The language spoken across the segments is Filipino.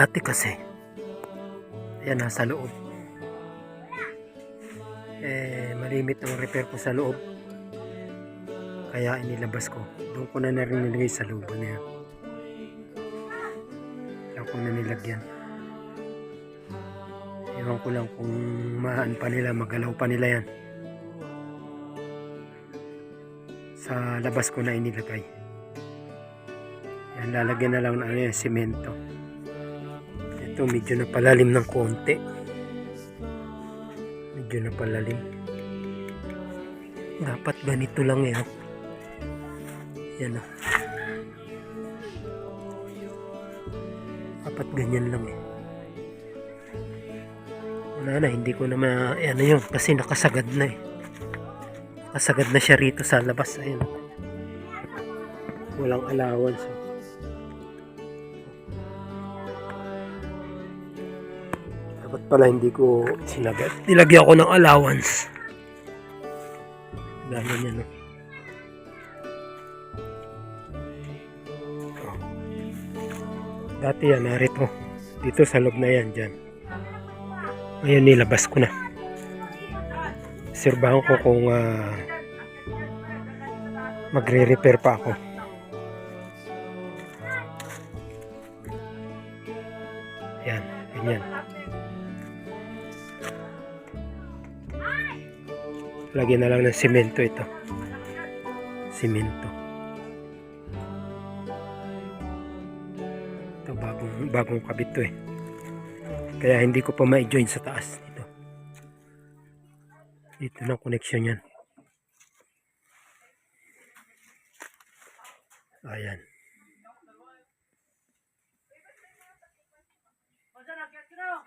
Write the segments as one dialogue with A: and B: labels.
A: Dati kasi, yan nasa loob. Eh, malimit ang repair ko sa loob. Kaya inilabas ko. Doon ko na na rin nilagay sa loob na yan. Kaya ko na nilagyan. Ewan ko lang kung maan pa nila, magalaw pa nila yan. Sa labas ko na inilagay. Yan, lalagyan na lang ng ano simento. Ito, medyo napalalim ng konti. Medyo napalalim. Dapat ganito lang eh. oh. Yan o. Dapat ganyan lang eh. Wala na, hindi ko na ma... Ano yun, kasi nakasagad na eh. Nakasagad na siya rito sa labas. Ayun. Walang allowance. oh. Pala hindi ko sinagad. Nilagyan ko ng allowance. Dami niya no. Oh. Dati yan, narito. Dito sa loob na yan, dyan. Ngayon nilabas ko na. Sirbahan ko kung ah, magre-repair pa ako. Yan, ganyan. Lagyan na lang ng simento ito. Simento. Ito bagong, bagong kabit to eh. Kaya hindi ko pa ma-join sa taas dito. Dito na connection yan. Ayan.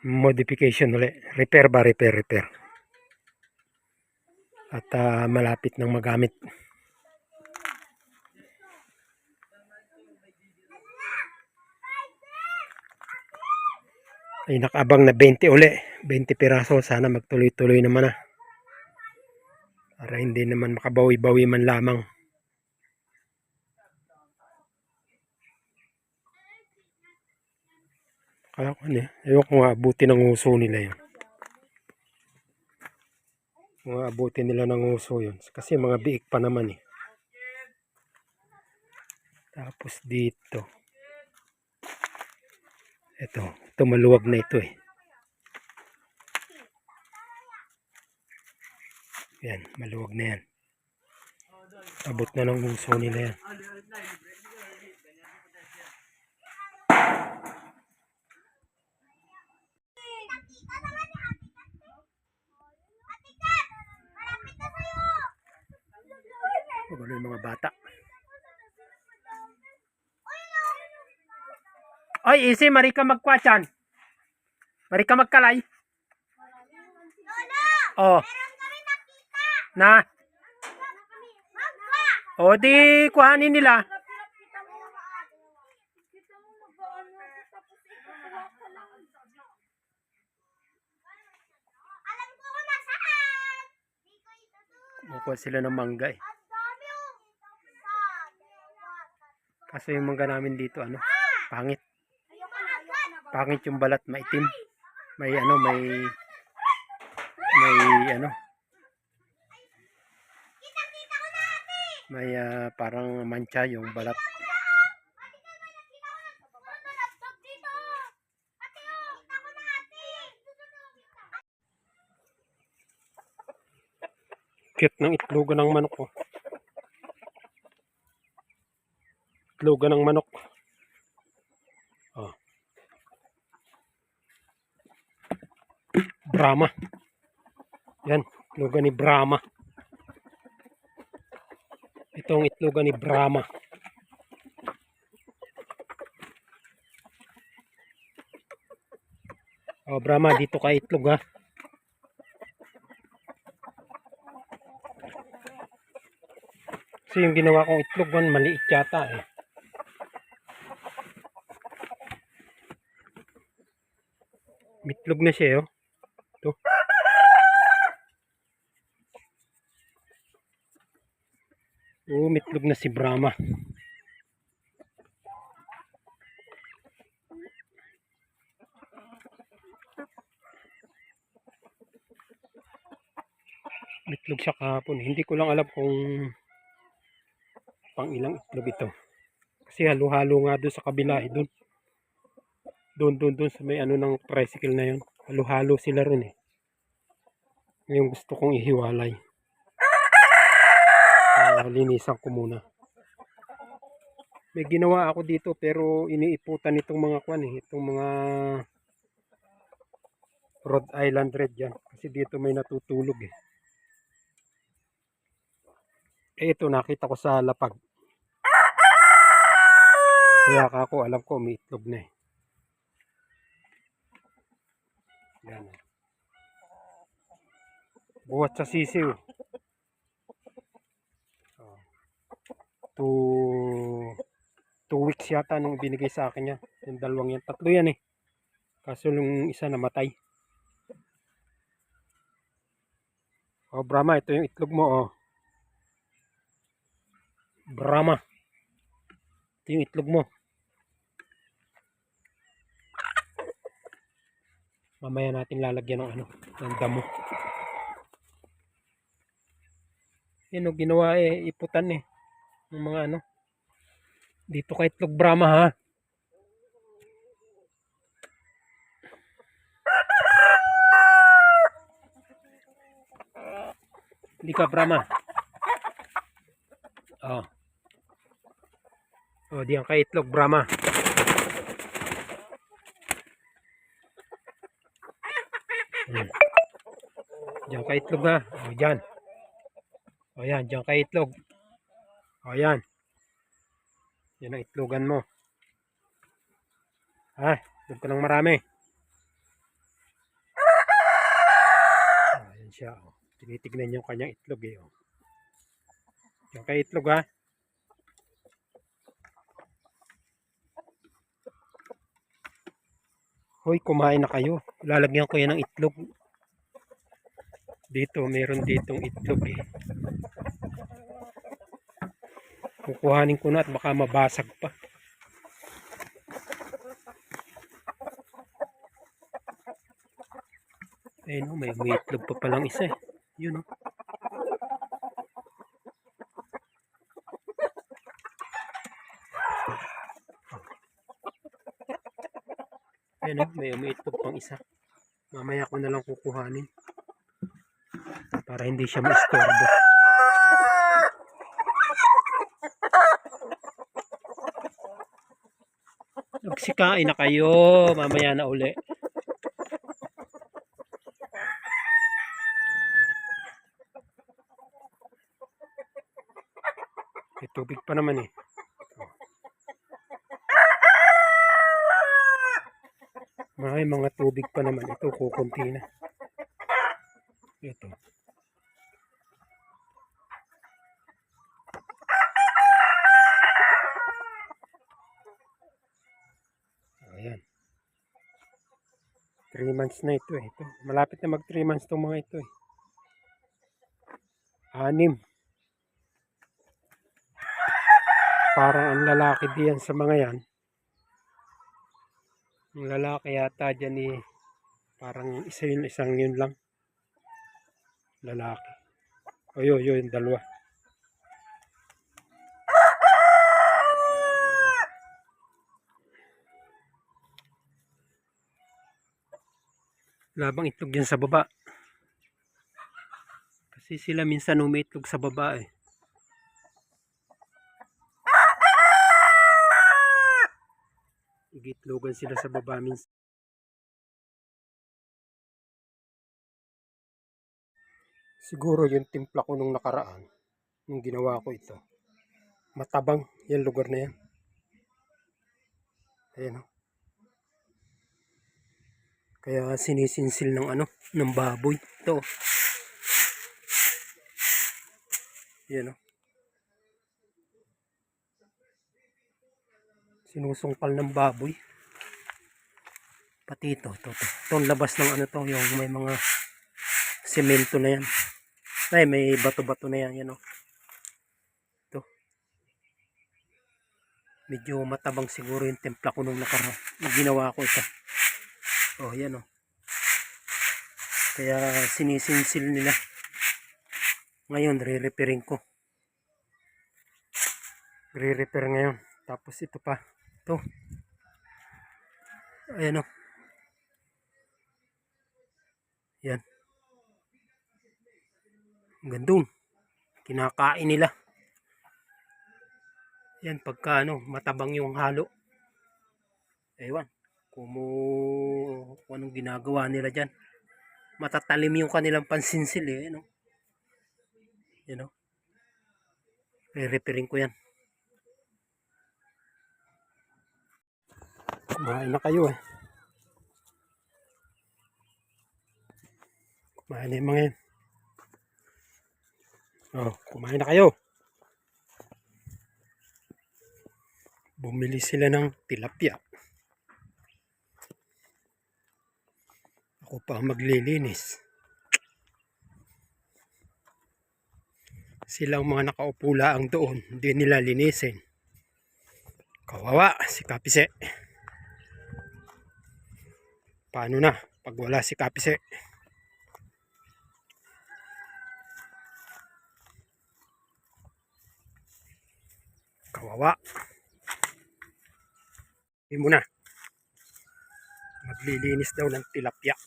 A: Modification ulit. Repair ba? Repair, repair. At ah, malapit nang magamit. Ay nakabang na 20 uli. 20 piraso. Sana magtuloy-tuloy naman ah. Para hindi naman makabawi-bawi man lamang. Kaya ko ano eh. Ayaw ko nga abutin ng uso nila yun. Mga abutin nila ng uso yun. Kasi mga biik pa naman eh. Tapos dito. Ito. Ito maluwag na ito eh. Yan. Maluwag na yan. Abot na ng uso nila yan. Magulo yung mga bata. Oy, easy, Marika magkwachan. Marika magkalay. Oh. Na. O di kuhanin nila.
B: Alam ko kung nasaan!
A: Mukuha sila ng mangga eh.
B: Ang dami oh!
A: Kaso yung mangga namin dito ano, pangit.
B: Ayoko na.
A: Pangit yung balat, maitim. May ano, may may ano, may ah, parang mancha yung balat.
B: Oh!
A: Cute ng itlogan ng manok ko. Itlogan ng manok. Oh. Brahma. Yan, itlogan ni Brahma. Itong itlogan ni Brahma. Oh, Brahma, dito ka itlog ha. Kasi yung ginawa kong itlog man, maliit yata eh. Itlog na siya, eh, oh. Ito. Oh, mitlog na si Brahma. Mitlog siya kahapon. Hindi ko lang alam kung pang ilang itlog ito. Kasi halo-halo nga doon sa kabila eh, doon. Doon, doon, doon sa may ano ng tricycle na yun. Halo-halo sila ron eh. Ngayon gusto kong ihiwalay. Ah, linisan ko muna. May ginawa ako dito pero iniiputan itong mga kwan eh. Itong mga Rhode Island Red yan. Kasi dito may natutulog eh. Eh ito nakita ko sa lapag. Kaya ka ako alam ko may itlog na eh. Yan. oh. Buhat sa sisiw. Oh. Two, two weeks yata nung binigay sa akin yan. Yung dalawang yan. Tatlo yan eh. Kaso yung isa namatay. Oh, Brahma, ito yung itlog mo, oh. Brahma. Ito yung itlog mo. Mamaya natin lalagyan ng ano, ng damo. Yan o, ginawa eh, iputan eh. Ng mga ano. Dito kay itlog Brahma ha. Hindi ka Brahma. Oh. Oh, diyan kay itlog Brahma. Hmm. Diyan kay itlog ha. Oh, diyan. Oh, yan. Diyan kay itlog. Oh, yan. Yan ang itlogan mo. Ha? Doon ka ng marami. Oh, yan siya. Tinitignan yung kanyang itlog eh. Diyan kay itlog ha. Hoy, kumain na kayo. Lalagyan ko yan ng itlog. Dito, meron ditong itlog eh. Kukuhanin ko na at baka mabasag pa. Ayun oh, may, may itlog pa palang isa eh. Yun oh. Ayun oh, may umiitlog pang isa. Mamaya ko na lang kukuhanin. Para hindi siya ma-istorbo. Magsikain na kayo. Mamaya na uli. May tubig pa naman eh. May mga tubig pa naman. Ito, kukunti na. Ito. Ayan. 3 months na ito eh. Ito. Malapit na mag 3 months itong mga ito eh. Anim. Parang ang lalaki diyan sa mga yan. Ang lalaki yata dyan eh. Parang isa yun, isang yun lang. Lalaki. O yun, yun, dalawa. Labang itlog yan sa baba. Kasi sila minsan umiitlog sa baba eh. Igitlogan sila sa baba minsan. Siguro yung timpla ko nung nakaraan, nung ginawa ko ito. Matabang yung lugar na yan. Ayan o. Kaya sinisinsil ng ano, ng baboy. Ito. oh. Ayan o. Sinusungkal ng baboy. Pati ito, ito, ito. Itong labas ng ano to, yung may mga semento na yan. Ay, may bato-bato na yan, yan o. Ito. Medyo matabang siguro yung templa ko nung nakara. Nung ginawa ko ito. Oh, yan o. Kaya sinisinsil nila. Ngayon, re-repairing ko. Re-repair ngayon. Tapos ito pa. Ito. Ayan o. Yan. Ang gandun. Kinakain nila. Yan, pagka ano, matabang yung halo. Ewan. Kung, mo- kung anong ginagawa nila dyan. Matatalim yung kanilang pansinsil eh. Ano? Yan o. Re-repairing ko yan. Kumain na kayo eh. Kumain na yung yan. Oh, kumain na kayo. Bumili sila ng tilapia. Ako pa ang maglilinis. Sila ang mga nakaupo laang doon. Hindi nila linisin. Kawawa si Kapise. Paano na pag wala si Kapise? Kawawa. Hindi mo na. Maglilinis daw ng tilapia.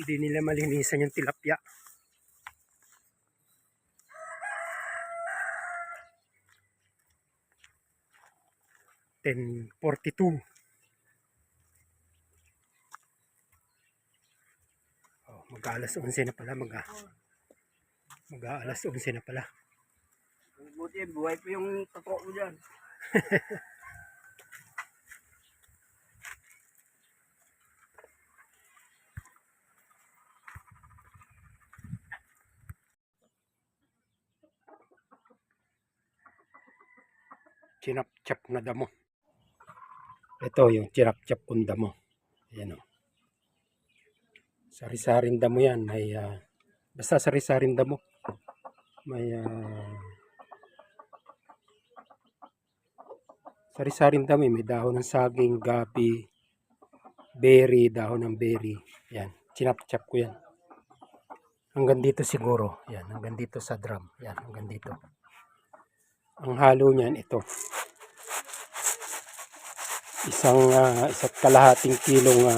A: Hindi nila malinisan yung tilapia. Ten forty two. Oh, mag-aalas 11 na pala, mag mag-aalas 11 na pala.
C: Buti buhay pa yung totoo ko dyan.
A: Chinap-chap na damo. Ito yung chinap-chap kong damo. Ayan o. Sari-saring damo yan. May, ah, basta sari-saring damo. May, ah, sari-saring damo. eh. May dahon ng saging, gabi, berry, dahon ng berry. Yan. Chinap-chap ko yan. Hanggang dito siguro. Yan. Hanggang dito sa drum. Yan. Hanggang dito. Ang halo niyan ito. Isang ah, isa't kalahating kilong ah,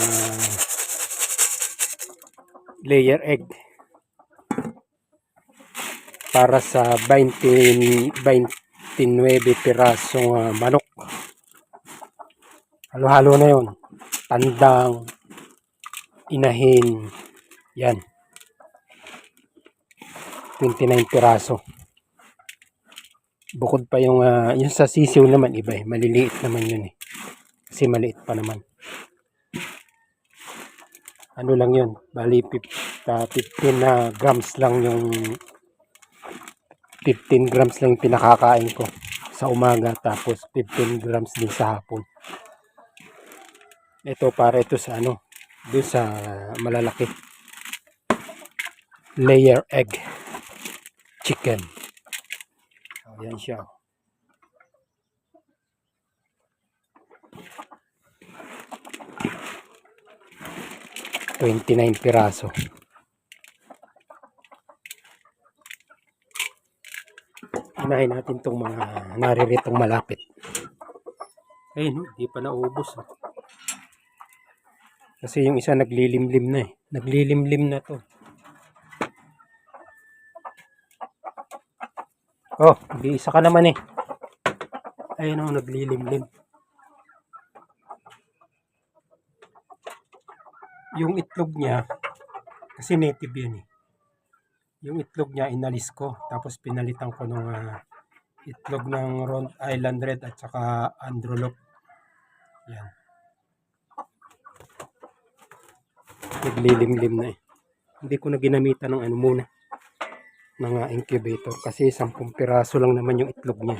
A: layer egg para sa 20 29 pirasong ah, manok. Halo-halo na 'yon. Tandang inahin. Yan. 29 piraso. Bukod pa yung, ah, yung sa sisiw naman iba eh. Maliliit naman yun eh. Kasi maliit pa naman. Ano lang yun. Bali, pip- ah, 15 na grams lang yung 15 grams lang pinakakain ko sa umaga. Tapos 15 grams din sa hapon. Ito para ito sa ano. Doon sa malalaki. Layer egg. Chicken. Oh, yan siya. 29 piraso. Unahin natin itong mga nariritong malapit. Ayun, oh, di pa naubos. oh. Kasi yung isa naglilimlim na eh. Naglilimlim na to. Oh, di isa ka naman eh. Ayun oh, naglilimlim. Yung itlog niya, kasi native yun eh. Yung itlog niya, inalis ko. Tapos pinalitan ko ng ah, itlog ng Rhode Island Red at saka Androlop. Yan. Naglilimlim na eh. Hindi ko na ginamitan ng ano muna. Ng ah, incubator. Kasi 10 piraso lang naman yung itlog niya.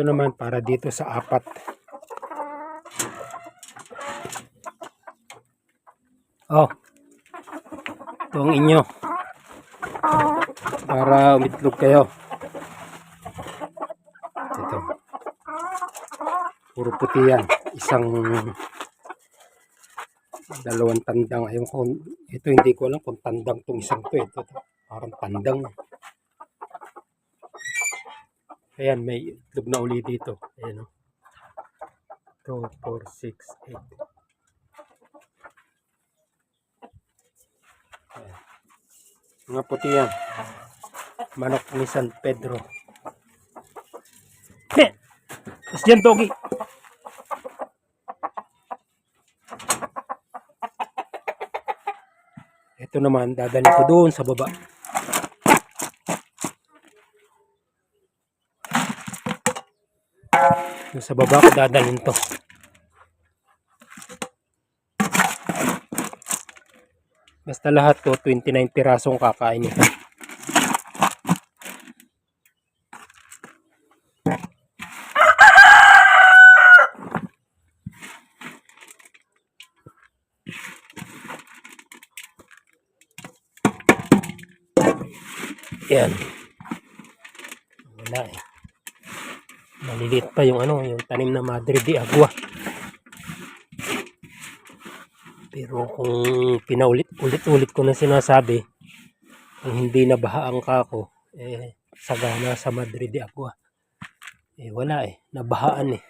A: Ito naman para dito sa apat. Oh. Ito inyo. Para umitlog kayo. Puro puti yan. Isang dalawang tandang. Ayun ko, ito hindi ko alam kung tandang tong isang to. Ito, to. parang tandang. Ayan, may itlog na uli dito. Ayan o. 2, 4, 6, 8. Ayan. Mga puti yan. Manok ni San Pedro. Heh! Tapos dyan, Togi. Ito naman, dadalhin ko doon sa baba. Doon sa baba ko dadalhin to. Basta lahat to, 29 pirasong kakain ito. Yan. Wala eh. Maliliit pa yung ano, yung tanim na Madre de Agua. Pero kung pinaulit-ulit-ulit ko na sinasabi, kung hindi nabaha ang kako, eh, sagana sa Madre de Agua. Eh, wala eh. Nabahaan eh.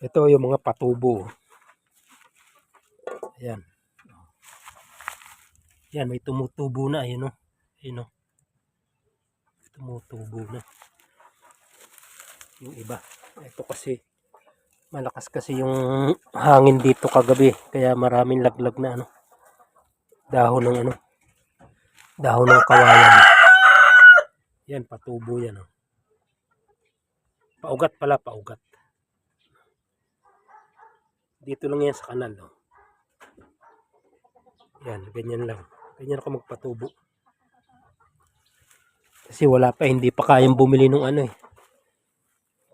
A: Ito yung mga patubo. Ayan. Yan, may tumutubo na. Ayun o. Ayun o. Tumutubo na. Yung iba. Ito kasi, malakas kasi yung hangin dito kagabi. Kaya maraming laglag na ano. Dahon ng ano. Dahon ng kawayan. Yan, patubo yan o. Paugat pala, paugat. Dito lang yan sa kanal. Oh. Yan, ganyan lang. Ganyan ako magpatubo. Kasi wala pa, hindi pa kayang bumili nung ano eh.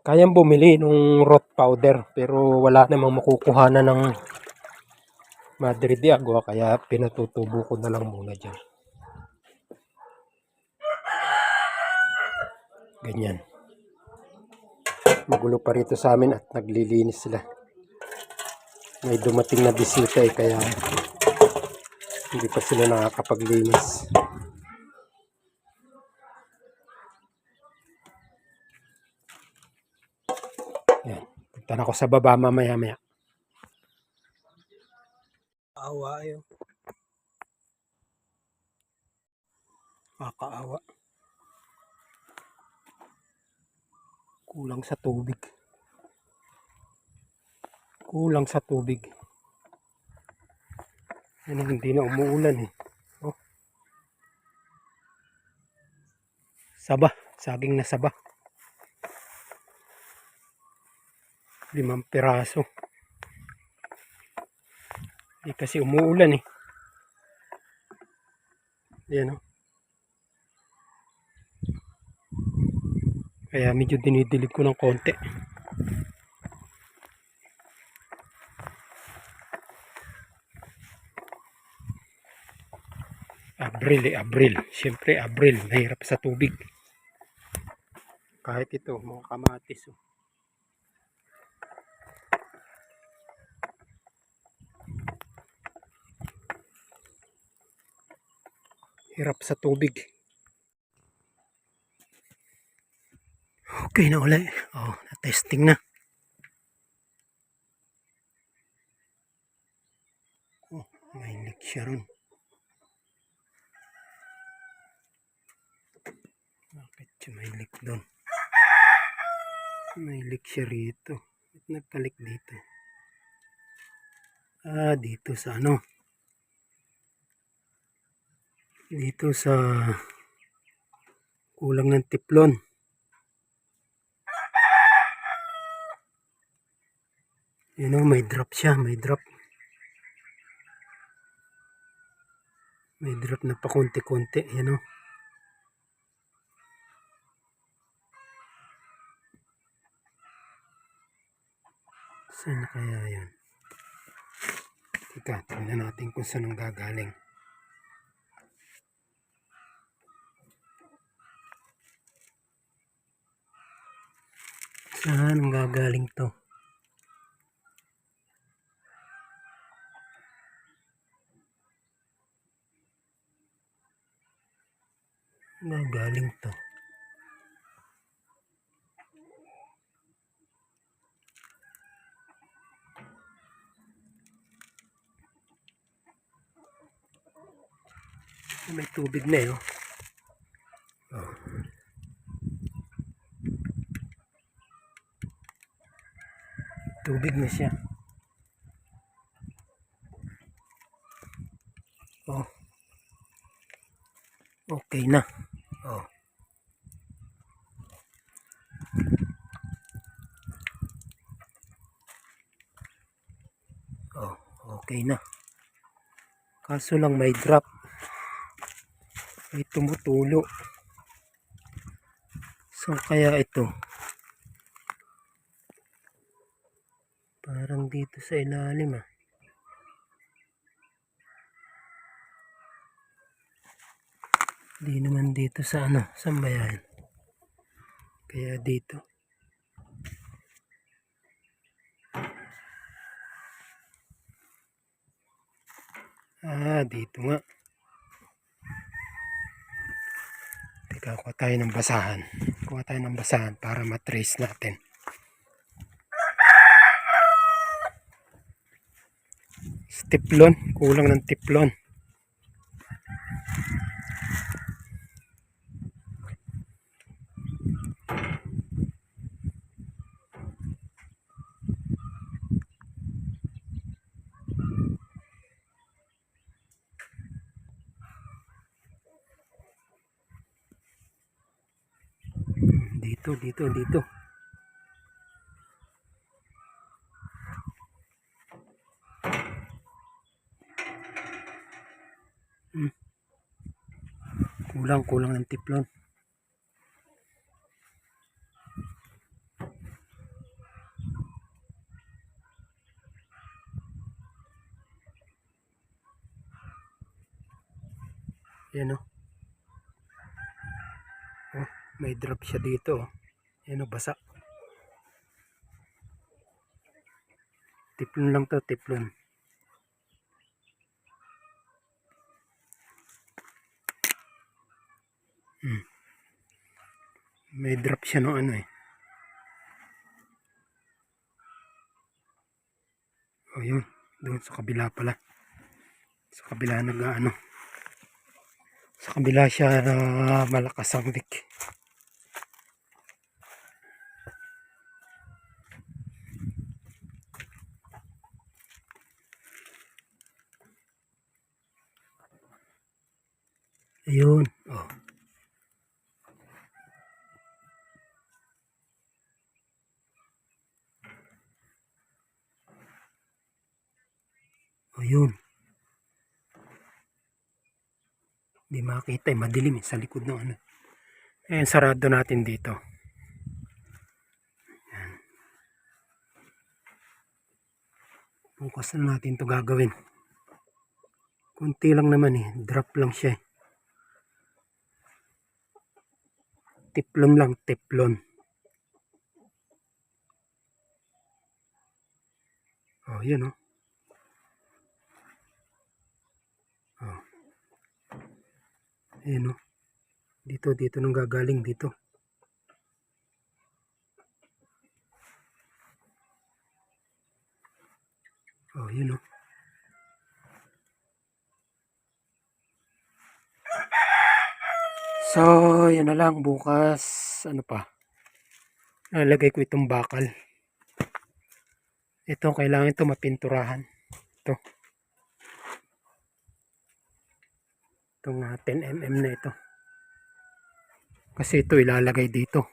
A: Kayang bumili nung rot powder pero wala namang makukuha na ng Madre de kaya pinatutubo ko na lang muna dyan. Ganyan. Magulo pa rito sa amin at naglilinis sila. May dumating na bisita eh kaya hindi pa sila nakakapaglinis. Yan. Punta ako sa baba mamaya maya. Awa yun. Makakaawa. Kulang sa tubig. Kulang sa tubig. Ang hindi na umuulan eh. Oh. Saba. Saging na saba. Limang piraso. Hindi kasi umuulan eh. Yan oh. Kaya medyo dinidilig ko ng konti. Abril eh, Abril. Siyempre, Abril. Mahirap sa tubig. Kahit ito, mga kamatis. Oh. Hirap sa tubig. Okay na ulit. Oh, na-testing na. Oh, may leak siya ron. Bakit siya may leak doon? May leak siya rito. Ba't nagkalik dito? Ah, dito sa ano? Dito sa kulang ng tiplon. You know, may drop siya, may drop. May drop na pa konti-konti, you know. Saan kaya yan? Teka, tingnan natin kung saan ang gagaling. Saan ang gagaling to? Gagaling to. May tubig na eh. oh. Tubig na siya. Oh. Okay na. Oh. Oh, okay na. Kaso lang may drop. May tumutulo. So kaya ito? Parang dito sa ilalim ah. Di naman dito sa ano, sa bayan. Kaya dito. Ah, dito nga. Teka, kuha tayo ng basahan. Kuha tayo ng basahan para matrace natin. Tiplon. Kulang ng tiplon. Dito, dito, dito. Kulang, kulang ng tiplon. Yan o. Oh, may drop siya dito. oh. Yan o, basa. Tiplon lang to, tiplon. May drop siya no ano eh. Oh, yun. Doon sa kabila pala. Sa kabila nag ano. Sa kabila siya ah, malakas ang dik. Ayun. Oh. Ayun. Hindi makita eh. Madilim eh. Sa likod ng ano. Ayan, sarado natin dito. Ayan. Bukas na natin to gagawin. Kunti lang naman eh. Drop lang siya eh. Tiplon lang. Tiplon. Oh, yun. Oh. Ayan o. Dito, dito nang gagaling dito. Oh, yun o. So, yun na lang. Bukas, ano pa? Nalagay ko itong bakal. Ito, kailangan ito mapinturahan. Ito. Itong ah, 10mm na ito. Kasi ito ilalagay dito.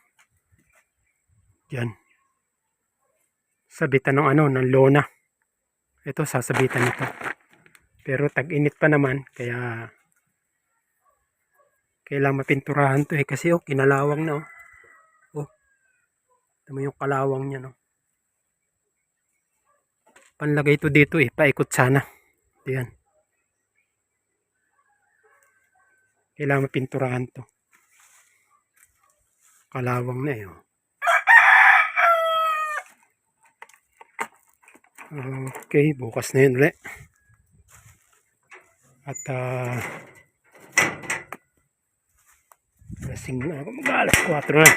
A: Diyan. Sabitan ng ano, ng lona. Ito sasabitan ito. Pero tag-init pa naman, kaya kailangan mapinturahan to eh. Kasi oh, kinalawang na oh. Oh. Mo yung kalawang niya no. Panlagay ito dito eh, paikot sana. Diyan. Kailangan mapinturahan to. Kalawang na eh. Oh. Okay, bukas na yun ulit. At uh, lasing na ako. Mag-alas 4 na.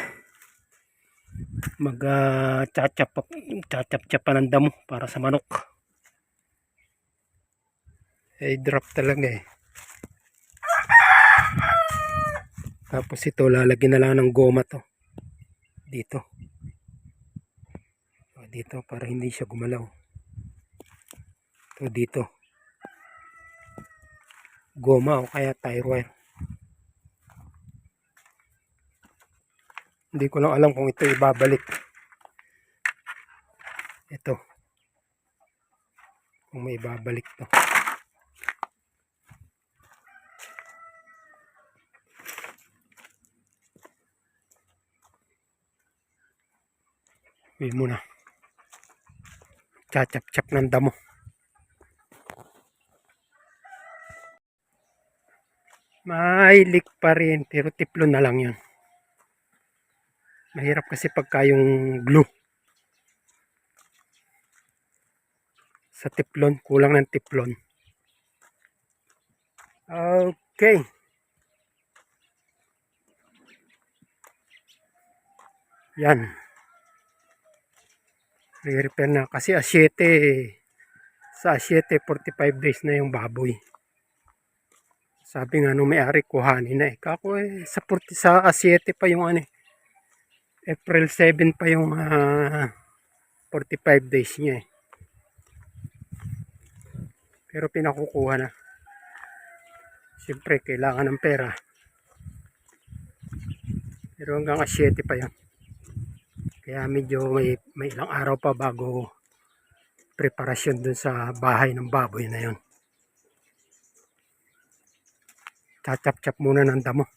A: Mag-chachap uh, chachap pa ng damo para sa manok. Eh, drop talaga eh. Tapos ito lalagyan na lang ng goma to. Dito. O, dito para hindi siya gumalaw. Ito dito. Goma o kaya tire wire. Hindi ko lang alam kung ito ibabalik. Ito. Kung may ibabalik to. Uwi muna. Chachap-chap ng damo. May leak pa rin pero tiplo na lang yun. Mahirap kasi pagka yung glue. Sa tiplon, kulang ng tiplon. Okay. Yan. Re-repair na. Kasi a 7, sa 7, 45 days na yung baboy. Sabi nga nung may-ari, kuhanin na eh. Kako eh, sa, 40, sa a 7 pa yung ano eh. April 7 pa yung ah, 45 days niya eh. Pero pinakukuha na. Siyempre, kailangan ng pera. Pero hanggang a 7 pa yan. Kaya medyo may, may ilang araw pa bago preparasyon dun sa bahay ng baboy na yon. Chachap-chap muna ng damo.